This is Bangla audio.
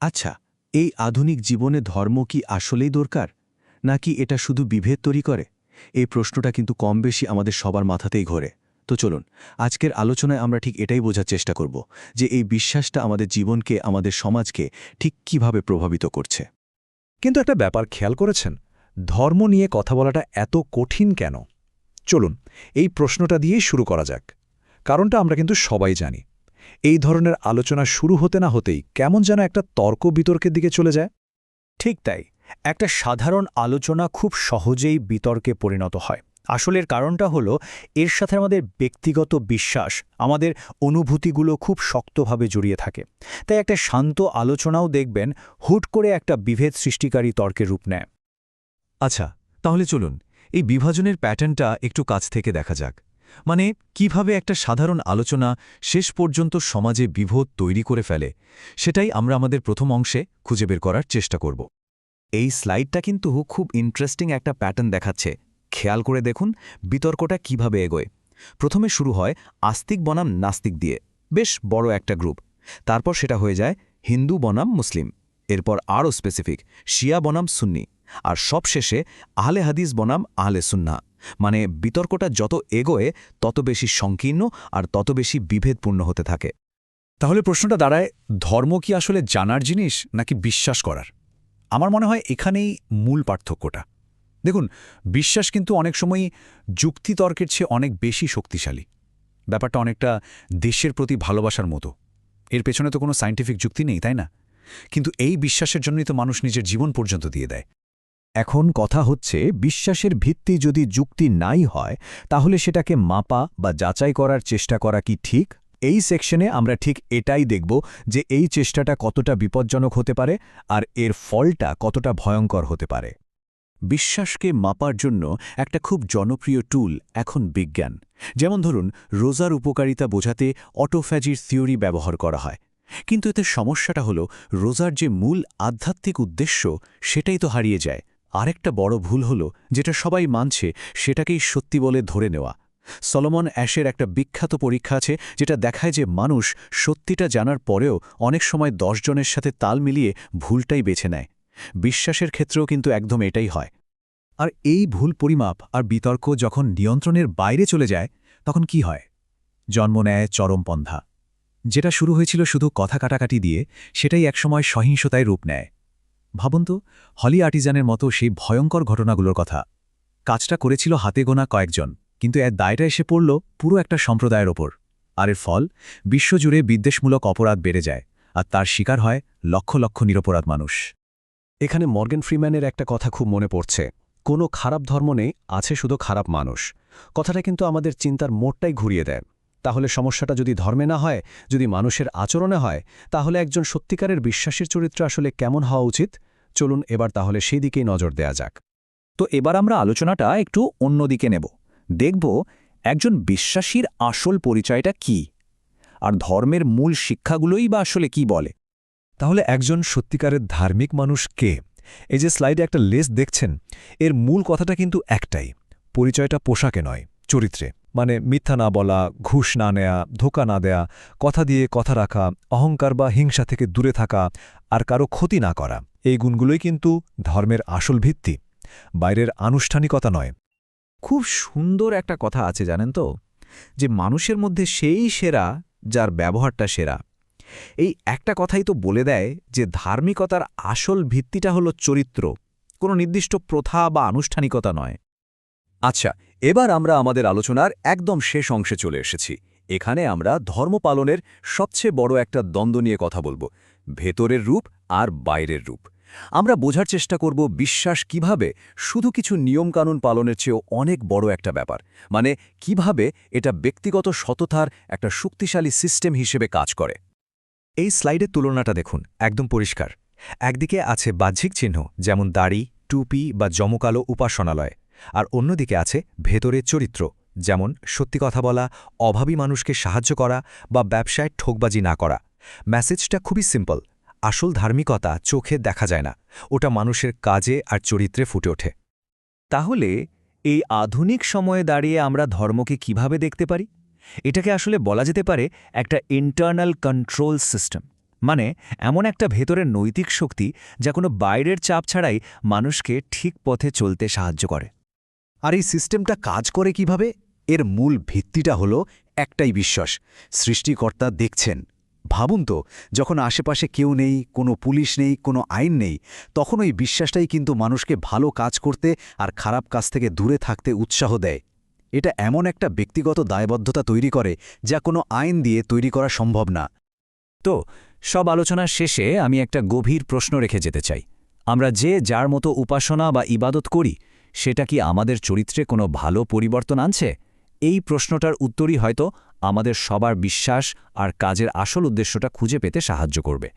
আচ্ছা এই আধুনিক জীবনে ধর্ম কি আসলেই দরকার? নাকি এটা শুধু বিভেদ তৈরি করে? এই প্রশ্নটা কিন্তু কম বেশি আমাদের সবার মাথাতেই ঘোরে। তো চলুন, আজকের আলোচনায় আমরা ঠিক এটাই বোঝার চেষ্টা করব যে এই বিশ্বাসটা আমাদের জীবনকে, আমাদের সমাজকে ঠিক কীভাবে প্রভাবিত করছে। কিন্তু একটা ব্যাপার খেয়াল করেছেন? ধর্ম নিয়ে কথা বলাটা এত কঠিন কেন? চলুন, এই প্রশ্নটা দিয়েই শুরু করা যাক। কারণটা আমরা কিন্তু সবাই জানি। এই ধরনের আলোচনা শুরু হতে না হতেই কেমন যেন একটা তর্ক বিতর্কের দিকে চলে যায়? ঠিক তাই, একটা সাধারণ আলোচনা খুব সহজেই বিতর্কে পরিণত হয়। আসলের কারণটা হলো, এর সাথে আমাদের ব্যক্তিগত বিশ্বাস, আমাদের অনুভূতিগুলো খুব শক্তভাবে জড়িয়ে থাকে। তাই একটা শান্ত আলোচনাও দেখবেন, হুট করে একটা বিভেদ সৃষ্টিকারী তর্কের রূপ নেয়। আচ্ছা তাহলে চলুন, এই বিভাজনের প্যাটার্নটা একটু কাছ থেকে দেখা যাক। মানে কীভাবে একটা সাধারণ আলোচনা শেষ পর্যন্ত সমাজে বিভোধ তৈরি করে ফেলে, সেটাই আমরা আমাদের প্রথম অংশে খুঁজে বের করার চেষ্টা করব। এই স্লাইডটা কিন্তু খুব ইন্টারেস্টিং একটা প্যাটার্ন দেখাচ্ছে। খেয়াল করে দেখুন বিতর্কটা কীভাবে এগোয়। প্রথমে শুরু হয় আস্তিক বনাম নাস্তিক দিয়ে, বেশ বড় একটা গ্রুপ। তারপর সেটা হয়ে যায় হিন্দু বনাম মুসলিম। এরপর আরও স্পেসিফিক শিয়া বনাম সুন্নি। আর সবশেষে আহলে হাদিস বনাম আহলে সুন্না। মানে বিতর্কটা যত এগোয়, তত বেশি সংকীর্ণ আর তত বেশি বিভেদপূর্ণ হতে থাকে। তাহলে প্রশ্নটা দাঁড়ায়, ধর্ম কি আসলে জানার জিনিস নাকি বিশ্বাস করার? আমার মনে হয় এখানেই মূল পার্থক্যটা। দেখুন, বিশ্বাস কিন্তু অনেক সময়ই যুক্তিতর্কের চেয়ে অনেক বেশি শক্তিশালী। ব্যাপারটা অনেকটা দেশের প্রতি ভালোবাসার মতো। এর পেছনে তো কোনো সাইন্টিফিক যুক্তি নেই, তাই না? কিন্তু এই বিশ্বাসের জন্যই তো মানুষ নিজের জীবন পর্যন্ত দিয়ে দেয়। এখন কথা হচ্ছে, বিশ্বাসের ভিত্তি যদি যুক্তি নাই হয়, তাহলে সেটাকে মাপা বা যাচাই করার চেষ্টা করা কি ঠিক? এই সেকশনে আমরা ঠিক এটাই দেখব যে এই চেষ্টাটা কতটা বিপজ্জনক হতে পারে আর এর ফলটা কতটা ভয়ঙ্কর হতে পারে। বিশ্বাসকে মাপার জন্য একটা খুব জনপ্রিয় টুল এখন বিজ্ঞান। যেমন ধরুন, রোজার উপকারিতা বোঝাতে অটোফ্যাজির থিওরি ব্যবহার করা হয়। কিন্তু এতে সমস্যাটা হল, রোজার যে মূল আধ্যাত্মিক উদ্দেশ্য, সেটাই তো হারিয়ে যায়। আরেকটা বড় ভুল হল, যেটা সবাই মানছে, সেটাকেই সত্যি বলে ধরে নেওয়া। সলোমন অ্যাশের একটা বিখ্যাত পরীক্ষা আছে, যেটা দেখায় যে মানুষ সত্যিটা জানার পরেও অনেক সময় দশ জনের সাথে তাল মিলিয়ে ভুলটাই বেছে নেয়। বিশ্বাসের ক্ষেত্রেও কিন্তু একদম এটাই হয়। আর এই ভুল পরিমাপ আর বিতর্ক যখন নিয়ন্ত্রণের বাইরে চলে যায়, তখন কি হয়? জন্ম নেয় চরমপন্থা যেটা শুরু হয়েছিল শুধু কথা কাটাকাটি দিয়ে, সেটাই একসময় সহিংসতায় রূপ নেয়। ভাবুন তো, হলি আর্টিজানের মতো সেই ভয়ঙ্কর ঘটনাগুলোর কথা। কাজটা করেছিল হাতে গোনা কয়েকজন, কিন্তু এর দায়টা এসে পড়ল পুরো একটা সম্প্রদায়ের ওপর। আর এর ফল, বিশ্বজুড়ে বিদ্বেষমূলক অপরাধ বেড়ে যায়, আর তার শিকার হয় লক্ষ লক্ষ নিরপরাধ মানুষ। এখানে মর্গেন ফ্রিম্যানের একটা কথা খুব মনে পড়ছে। কোনো খারাপ ধর্ম নেই, আছে শুধু খারাপ মানুষ। কথাটা কিন্তু আমাদের চিন্তার মোড়টাই ঘুরিয়ে দেয়। তাহলে সমস্যাটা যদি ধর্মে না হয়, যদি মানুষের আচরণে হয়, তাহলে একজন সত্যিকারের বিশ্বাসের চরিত্র আসলে কেমন হওয়া উচিত? চলুন এবার তাহলে সেই দিকেই নজর দেয়া যাক। তো এবার আমরা আলোচনাটা একটু অন্যদিকে নেব। দেখব একজন বিশ্বাসীর আসল পরিচয়টা কি, আর ধর্মের মূল শিক্ষাগুলোই বা আসলে কি বলে। তাহলে একজন সত্যিকারের ধার্মিক মানুষ কে? এই যে স্লাইডে একটা লেস দেখছেন, এর মূল কথাটা কিন্তু একটাই, পরিচয়টা পোশাকে নয়, চরিত্রে। মানে মিথ্যা না বলা, ঘুষ না নেয়া, ধোকা না দেয়া, কথা দিয়ে কথা রাখা, অহংকার বা হিংসা থেকে দূরে থাকা আর কারও ক্ষতি না করা, এই গুণগুলোই কিন্তু ধর্মের আসল ভিত্তি। বাইরের আনুষ্ঠানিকতা নয়। খুব সুন্দর একটা কথা আছে জানেন তো, যে মানুষের মধ্যে সেই সেরা যার ব্যবহারটা সেরা। এই একটা কথাই তো বলে দেয় যে ধার্মিকতার আসল ভিত্তিটা হলো চরিত্র, কোনো নির্দিষ্ট প্রথা বা আনুষ্ঠানিকতা নয়। আচ্ছা এবার আমরা আমাদের আলোচনার একদম শেষ অংশে চলে এসেছি। এখানে আমরা ধর্ম পালনের সবচেয়ে বড় একটা দ্বন্দ্ব নিয়ে কথা বলব, ভেতরের রূপ আর বাইরের রূপ। আমরা বোঝার চেষ্টা করব বিশ্বাস কীভাবে শুধু কিছু নিয়মকানুন পালনের চেয়েও অনেক বড় একটা ব্যাপার। মানে কীভাবে এটা ব্যক্তিগত সততার একটা শক্তিশালী সিস্টেম হিসেবে কাজ করে। এই স্লাইডের তুলনাটা দেখুন, একদম পরিষ্কার। একদিকে আছে বাহ্যিক চিহ্ন, যেমন দাড়ি, টুপি বা জমকালো উপাসনালয়। আর অন্যদিকে আছে ভেতরের চরিত্র, যেমন সত্যি কথা বলা, অভাবী মানুষকে সাহায্য করা বা ব্যবসায় ঠোকবাজি না করা। মেসেজটা খুবই সিম্পল, আসল ধার্মিকতা চোখে দেখা যায় না, ওটা মানুষের কাজে আর চরিত্রে ফুটে ওঠে। তাহলে এই আধুনিক সময়ে দাঁড়িয়ে আমরা ধর্মকে কীভাবে দেখতে পারি? এটাকে আসলে বলা যেতে পারে একটা ইন্টারনাল কন্ট্রোল সিস্টেম মানে এমন একটা ভেতরের নৈতিক শক্তি যা কোনো বাইরের চাপ ছাড়াই মানুষকে ঠিক পথে চলতে সাহায্য করে। আর এই সিস্টেমটা কাজ করে কীভাবে? এর মূল ভিত্তিটা হলো একটাই বিশ্বাস, সৃষ্টিকর্তা দেখছেন। ভাবুন তো, যখন আশেপাশে কেউ নেই, কোনো পুলিশ নেই, কোনো আইন নেই, তখন ওই বিশ্বাসটাই কিন্তু মানুষকে ভালো কাজ করতে আর খারাপ কাজ থেকে দূরে থাকতে উৎসাহ দেয়। এটা এমন একটা ব্যক্তিগত দায়বদ্ধতা তৈরি করে যা কোনো আইন দিয়ে তৈরি করা সম্ভব না। তো, সব আলোচনার শেষে আমি একটা গভীর প্রশ্ন রেখে যেতে চাই। আমরা যে যার মতো উপাসনা বা ইবাদত করি সেটা কি আমাদের চরিত্রে কোনো ভালো পরিবর্তন আনছে? এই প্রশ্নটার উত্তরই হয়তো আমাদের সবার বিশ্বাস আর কাজের আসল উদ্দেশ্যটা খুঁজে পেতে সাহায্য করবে।